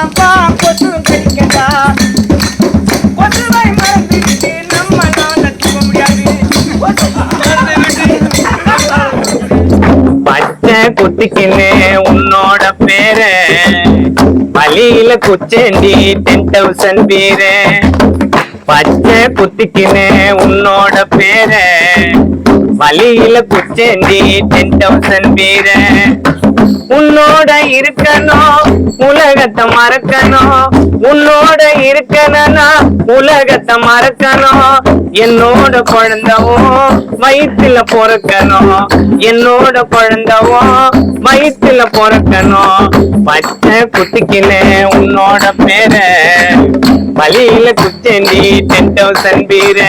தான்ப்பா கொசு கடிக்கடா கொசுவை மறந்துட்டு நம்ம நாள தூங்க முடியாது. பச்சை குத்திக்கின்னு உன்னோட பேரு. வழியில குச்சேண்டி டென் தௌசண்ட் பேரு. பச்சை குத்திக்கின்னு உன்னோட பேர. வழியில குச்சேண்டி டென் தௌசண்ட் பேரு. உன்னோட இருக்கணும் உலகத்தை மறக்கணும் உன்னோட இருக்கணும்னா உலகத்தை மறக்கணும் என்னோட குழந்தவும் வயிற்றுல பொறக்கணும் என்னோட குழந்தவும் வயிற்றுல பொறக்கணும் பச்சை குத்திக்கின்னு உன்னோட பேரை. வழியில குச்சேண்டி டென் தௌசண்ட் பீரு.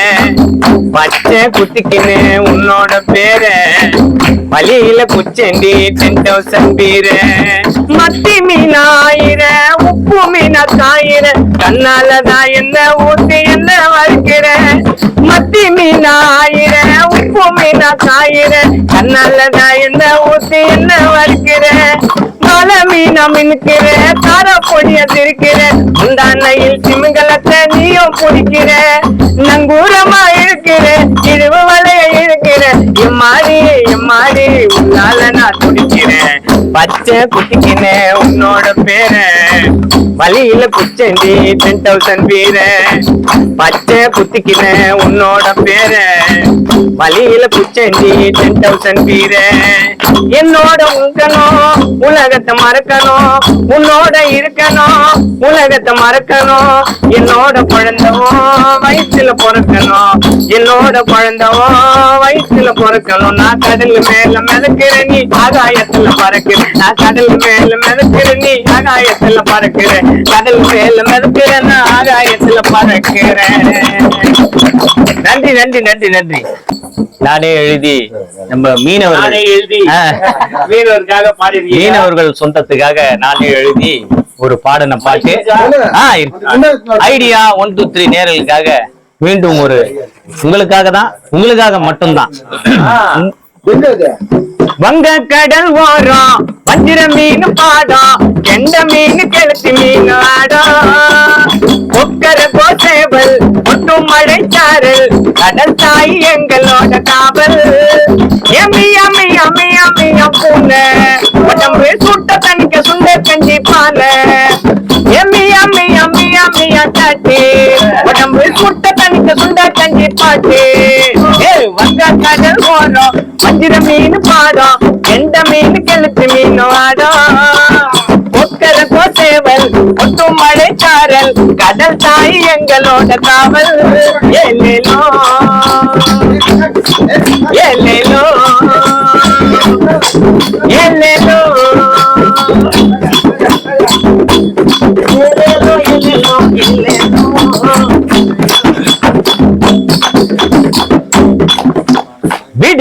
பச்சை குத்திக்கின்னு உன்னோட பேரை. வழியில குச்சேண்டி டென் தௌசண்ட் மத்தி மீனாயிர உப்பு மீனா தாயிர கண்ணாலதான் என்ன ஊத்தி என்ன வறுக்கிற? மத்தி மீனாயிர உப்பு மீனா தாயிர கண்ணாலதான் என்ன ஊத்தி என்ன வறுக்கிற? மலை மீனா மின்கிற கார பொடிய திரிக்கிற முந்தானையில் சிமிங்கலத்தை நீயும் குடிக்கிற. நங்கூரமா இருக்கிற இழுவு வலைய இருக்கிற எம்மாடி எம்மாடி உன்னால நான் துடிக்கிறேன் பச்சை குட்டிக்கினே உன்னோட பேர. வழியில குச்சேண்டி டென் தௌசண்ட் பேர பச்சை குத்திக்கினே உன்னோட பேர. வழியில குச்சேண்டி டென் தௌசண்ட் பேர என்னோட உங்கணும் உலகத்தை மறக்கணும் உன்னோட இருக்கணும் உலகத்தை மறக்கணும் என்னோட குழந்தவோ வயிற்றுல பிறக்கணும் என்னோட குழந்தவோ வயிற்றுல பிறக்கணும் நான் கடல் மேல மிதக்கிற நீ ஆகாயத்துல பறக்கிற. நான் கடல் மேல மிதக்கிற நீ ஆகாயத்துல பறக்கிற கடல் மேல மிதக்கிற நான் ஆகாயத்துல பறக்கிறேன். நன்றி நன்றி நன்றி நன்றி. நானே எழுதி நம்ம மீனவர்கள். மீனவருக்காக பாடிருக்கீங்க மீனவர்கள் சொந்தத்துக்காக நானே எழுதி ஒரு பாடின பாட்டு. ஐடியா ஒன் டூ த்ரீ நேரலுக்காக மீண்டும் ஒரு உங்களுக்காக தான் உங்களுக்காக மட்டும்தான். வங்க கடல் ஓரம் வஞ்சிர மீன் பாடம் கெண்ட மீன் கெளுத்தி மீன் ஆடம் கொக்கர கோசேவல் ஒட்டு மழை சாரல் கடல் தாய் எங்களோட காவல். எம்மி அம்மி அம்மி அம்மி பூனை உடம்பு சுட்ட தனிக்க சுண்ட கஞ்சி பானை. எம்மி அம்மி அம்மி அம்மி அட்டாட்டி உடம்பு சுட்ட தனிக்க சுண்ட கஞ்சி பாட்டு. ஏ கடல் ஓரம் வஞ்சிர மீன் பாடம் எந்த மீன் கெளுத்து மீன் ஆடம் கொக்கர கோசேவல் ஒட்டு மழைக்காரல் கடல் தாய் எங்களோட காவல். ஏலேலோ ஏலேலோ ஏலேலோ ஏலேலோ ஏலேலோ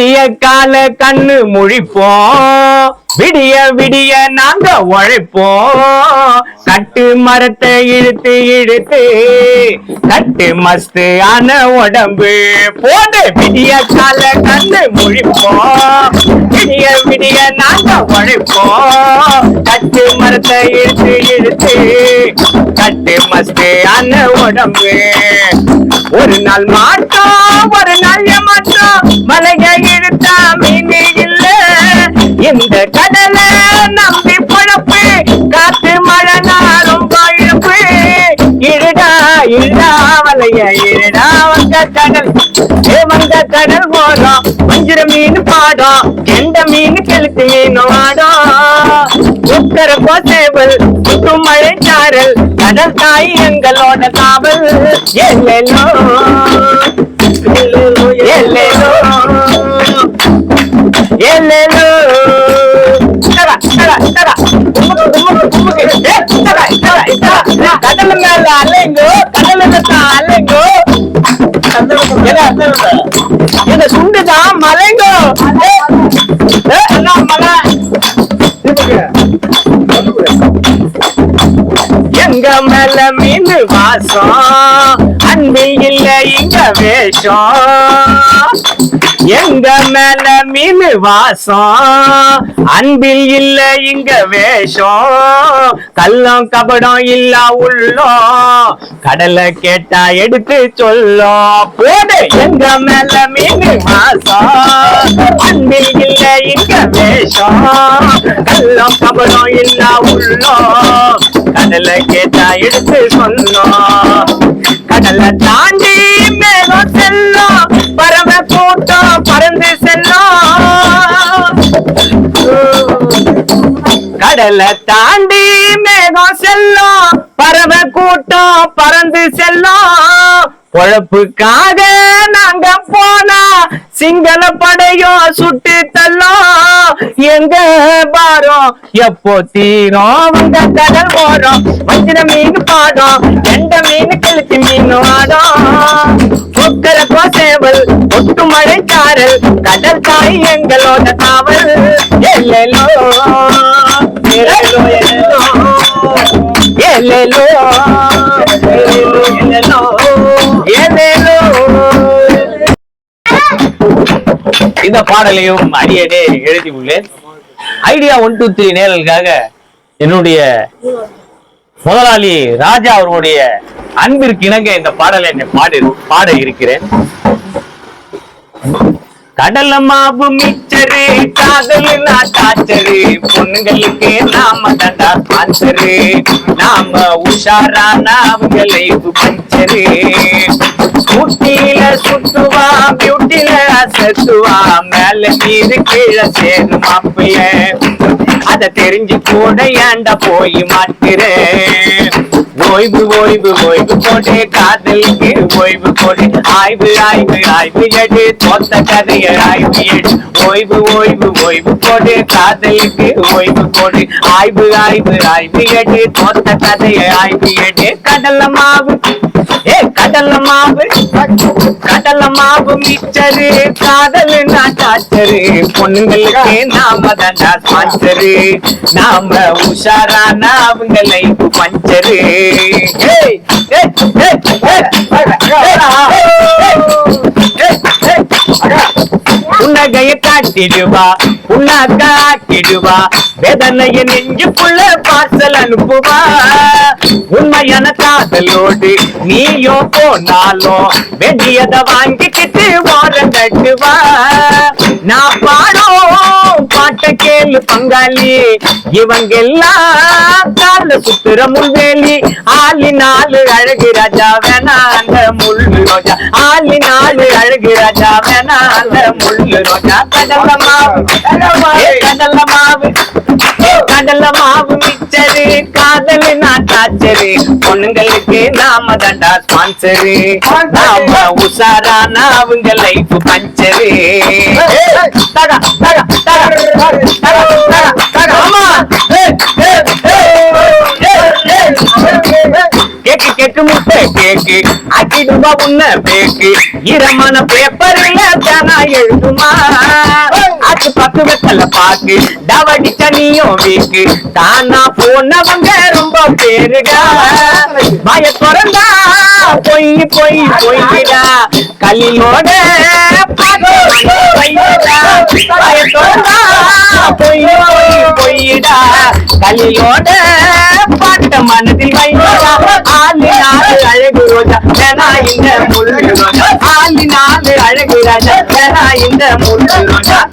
விடிய கால கண்ணு முழிப்போம். விடிய விடிய நாங்க உழைப்போம். கட்டு மரத்தை இழுத்து இழுத்து கட்டு மஸ்து ஆன உடம்பு. போடு விடிய கால கண்ணு முழிப்போம். விடிய விடிய நாங்க உழைப்போம். கட்டு மரத்தை இழுத்து இழுத்து கட்டு மஸ்து ஆன உடம்பு. ஒரு நாள் மாட்டோம் ஒரு நாள் மாட்டோம் மலையை இழுத்தா மீன் இல்லை. இந்த கடலை நம்பி பொழப்பு காத்து மழை நாளும் பழுப்பு. இருடா இருடா வலைய இருடா வந்த கடல். வந்த கடல் போதும் வஞ்சிர மீன் பாடும் எந்த மீன் கெளுத்து மீன் ஆடும் உக்கர கோசேவல் சுத்து மழை சாரல் கடல் தாய் எங்களோட காவல். எல்லோ எல்லோ எல்லோ கடல் மேல அலைங்கோ கடல் அலைங்கோ இந்த சுண்டுதான் மலைங்கோ மலை எங்க மேல மீன் வாசம்? அன்பு இல்ல இங்க வேஷம். எங்க மேல மீன் வாசம்? அன்பில் இல்ல இங்க வேஷம். கள்ளம் கபடம் இல்ல உள்ளோ கடலை கேட்டா எடுத்து சொல்லும். போடு எங்க மேல மீன் வாசம். அன்பில் இல்ல இங்க வேஷம். கள்ளம் கபடம் இல்ல உள்ளோ கடலை கேட்டா எடுத்து சொன்னோம் கடலை தாண்டி மேலும் செல்லும். கடலை தாண்டி மேகம் செல்லும். பறவை கூட்டம் பறந்து செல்லும். பொழப்புக்காக நாங்க போனா சிங்கள படையும் சுட்டு தள்ளோம். எங்க பாரம் எப்போ தீரும்? உங்க கடல் ஓரம். வஞ்சிர மீன் பாடும் எந்த மீன் கழுத்து மீன் ஆடும் கொக்கர கோசேவல் ஒட்டு மழைக்காரல் கடல் தாய் எங்களோட காவல். எல்லோ இந்த பாடலையும் அடியடே எழுதி உள்ளேன் ஐடியா ஒன் டூ த்ரீ நேரலுக்காக என்னுடைய முதலாளி ராஜா அவர்களுடைய அன்பிற்கு இணங்க இந்த பாடலை என்னை பாடி பாட இருக்கிறேன். கடல மாவு மிச்சரு காதலு நாட்டாச்சரு பொண்ணுங்களுக்கு நாம தண்டா ஸ்பான்சரு நாம உஷாரான அவங்களை பஞ்சரு ஊட்டியில சுத்துவா பியூட்டில அசத்துவா மேல நீரு கீழே சேரும் மாப்பிள்ள. அத தெரிஞ்சு கூட ஏன்டா போய் மாட்டுறேன் ஓய்வு ஓய்வு ஓய்வு போட்டு காதலுக்கு ஓய்வு போட்டு ஆய்வு ஆய்வு ஆய்வு எடு தோத்த கதைய ஆய்வு எடு. ஓய்வு ஓய்வு ஓய்வு போட்டு காதலுக்கு ஓய்வு போடு. ஆய்வு ஆய்வு ஆய்வு எடு தோத்த கதைய ஆய்வு எடு. கடல மாவு ஏ கடல மாவு? கடல மாவு மிச்சரு காதல் நாட்டாச்சரு பொண்ணுங்களுக்கு நாம தாண்டா ஸ்பான்சரு நாம உஷாரான அவங்க லைஃப் பஞ்சரு. காட்டிடுவா ஏய், காட்டிடுவா புண்ணாக்க வேதனைய நெஞ்சுக்குள்ள பார்சல் அனுப்புவா. உண்மையான காதலோடு நீயோ போனாலும் வேண்டியத வாங்கிக்கிட்டு ஓரம் கட்டுவா நான் பாடோ சொல்லு பங்காளி. இவங்கெல்லாம் கால சுத்துற முள்வேலி ஆலி நாலு அழகு ராஜா வேணா அந்த முள்ளு ரோஜா. ஆலி நாலு அழகு ராஜா வேணா அந்த முள்ளு ரோஜா. கடல மாவு கடல மாவு. கடல மாவு. மிச்சரு காதல் நாட்டாச்சரு பொண்ணுங்களுக்கு நாம தண்டா ஸ்பான்சரு நாம உஷாரான அவங்க லைஃப் பஞ்சரு. தடா தடா தடா தடா தடா தடா ஆமா கேக்கு கேக்கு முட்டை கேக்கு. அக்கிடுவா உன்ன பேக்கு. ஈரமான பேப்பர்ல தானா எழுதுமா? அது பக்கு வெத்தல பாக்கு. டவடி நீயும் வீக்கு. தானா போனவங்க ரொம்ப பேருடா. பய திறந்தா பொய் பொய் பொய்டா கலியோட பாட்டு பொய்டா பொய் பொய் பொய்டா கலியோட பாட்ட மனதில் வைடா ஆளு ஆளு அழகு ரோஜா வேணா இந்த முள்ளு ரோஜா நாலு அழகு ராஜா வேணா இந்த முள்ளு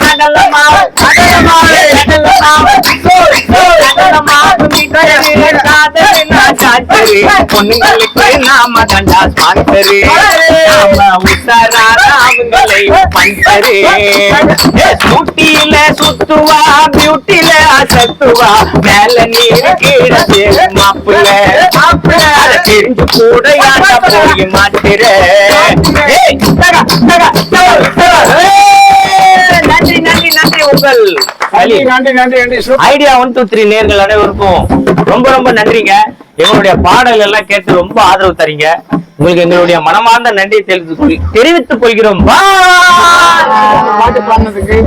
கடல மாவு கடல மாவு கடல மாவு கடல மாவு பொண்ணுங்களுக்கு நாம தண்டா ஸ்பான்சரு நாம உஷாரான அவங்களை பஞ்சரு ஸ்கூட்டியில சுத்துவா பியூட்டில அசத்துவா. மேல நீர் கீழே மாப்பிள்ள. அத தெரிஞ்சு கூட யாரா போய் மாட்டுற? நன்றி நன்றி நன்றி உங்கள் நன்றி நன்றி நன்றி. ஐடியா ஒன் டூ த்ரீ நேர்கள் அனைவருக்கும் ரொம்ப ரொம்ப நன்றிங்க. எங்களுடைய பாடல் எல்லாம் கேட்டு ரொம்ப ஆதரவு தரீங்க. உங்களுக்கு எங்களுடைய மனமார்ந்த நன்றியை தெரிவித்துக் கொள்- தெரிவித்துக் கொள்கிறோம். பாட்டு பாடினதுக்கு